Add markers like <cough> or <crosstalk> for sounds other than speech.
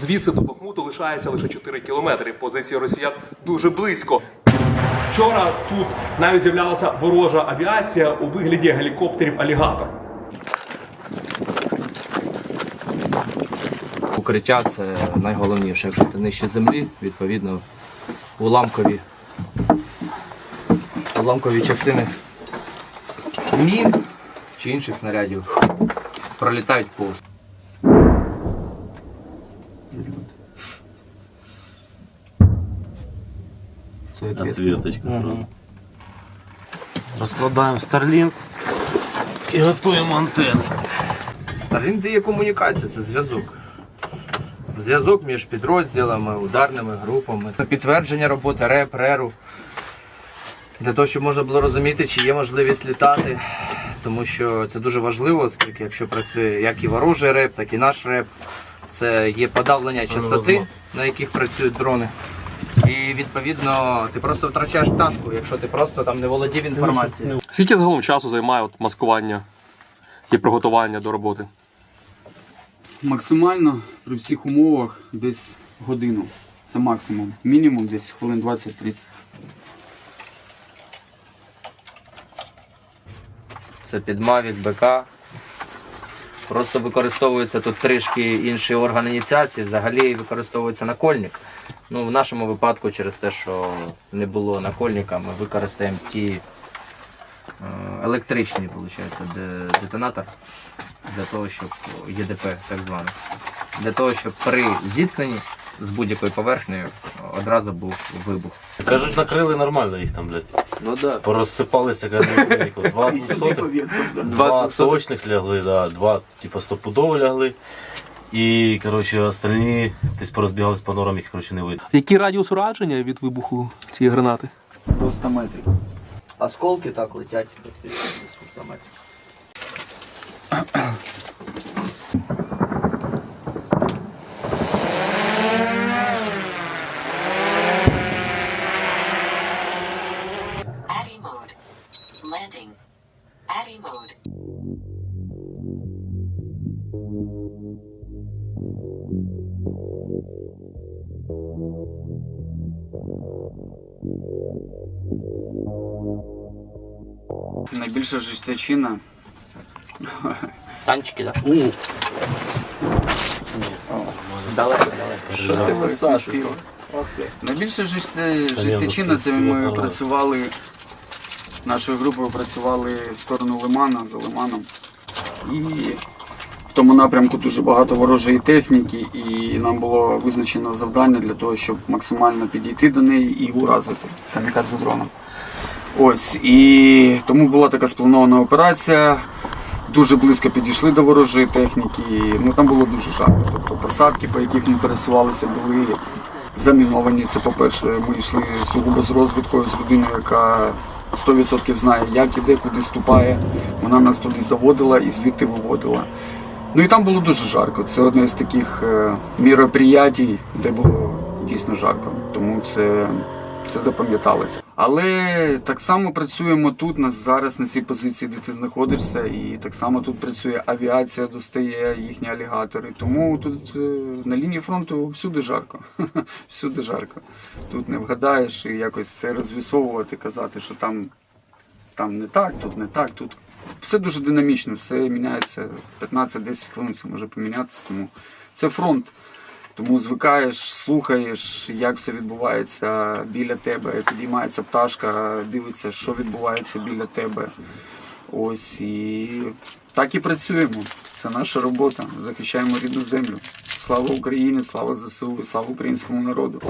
Звідси до Бахмуту лишається лише 4 кілометри. Позиції росіян дуже близько. Вчора тут навіть з'являлася ворожа авіація у вигляді гелікоптерів алігатор. Укриття це найголовніше. Якщо ти нижче землі, відповідно, уламкові, уламкові частини мін чи інших снарядів пролітають повз. Це відвід. Ответочка сразу. Розкладаємо Starlink і готуємо антенну. Starlink дає комунікацію, це зв'язок. Зв'язок між підрозділами, ударними групами. Підтвердження роботи РЕП, РЕРу. Для того, щоб можна було розуміти, чи є можливість літати. Тому що це дуже важливо, оскільки якщо працює як і ворожий реп, так і наш реп, це є подавлення частоти, на яких працюють дрони. І відповідно ти просто втрачаєш пташку, якщо ти просто там не володів інформацією. Скільки загалом часу займає от маскування і приготування до роботи? Максимально при всіх умовах десь годину. Це максимум. Мінімум десь хвилин 20-30. Це під Mavic, БК. Просто використовується тут трішки інший орган ініціації. Взагалі використовується накольник. Ну, в нашому випадку, через те, що не було накольника, ми використаємо ті е, електричний, детонатор для того, щоб ЄДП так званий. Для того, щоб при зіткненні з будь-якою поверхнею одразу був вибух. Кажуть, накрили нормально їх там, блядь. Ну да. Порозсипалися, як Два <laughs> двохсотих, два точних лягли, да, два типу стопудово лягли. І, коротше, остальні десь порозбігались по норам, їх коротше, не видно. Який радіус ураження від вибуху цієї гранати? До 100 метрів. Осколки так летять з 100 метрів. Addy mode. Найбільша жестячина. Танчики, так? У. Далеко, далеко. Свистіло. Найбільша жесте- жестячина це ми працювали. Нашою групою працювали в сторону Лимана за Лиманом. І в тому напрямку дуже багато ворожої техніки, і нам було визначено завдання для того, щоб максимально підійти до неї і уразити камікадзе дроном. Ось, і тому була така спланована операція. Дуже близько підійшли до ворожої техніки. Ну там було дуже жарко. Тобто посадки, по яких ми пересувалися, були заміновані. Це по-перше, ми йшли сугубо з розвідкою, з людиною, яка 100% знає, як іде, куди ступає. Вона нас туди заводила і звідти виводила. Ну і там було дуже жарко. Це одне з таких е, міроприятій, де було дійсно жарко. Тому це, це запам'яталося. Але так само працюємо тут, нас зараз на цій позиції, де ти знаходишся, і так само тут працює авіація, достає їхні алігатори. Тому тут е, на лінії фронту всюди жарко. <laughs> всюди жарко. Тут не вгадаєш і якось це розвісовувати, казати, що там, там не так, тут не так, тут все дуже динамічно, все міняється 15-10 хвилин, це може помінятися. Тому це фронт. Тому звикаєш, слухаєш, як все відбувається біля тебе. Підіймається пташка, дивиться, що відбувається біля тебе. Ось і так і працюємо. Це наша робота. Захищаємо рідну землю. Слава Україні, слава ЗСУ, слава українському народу.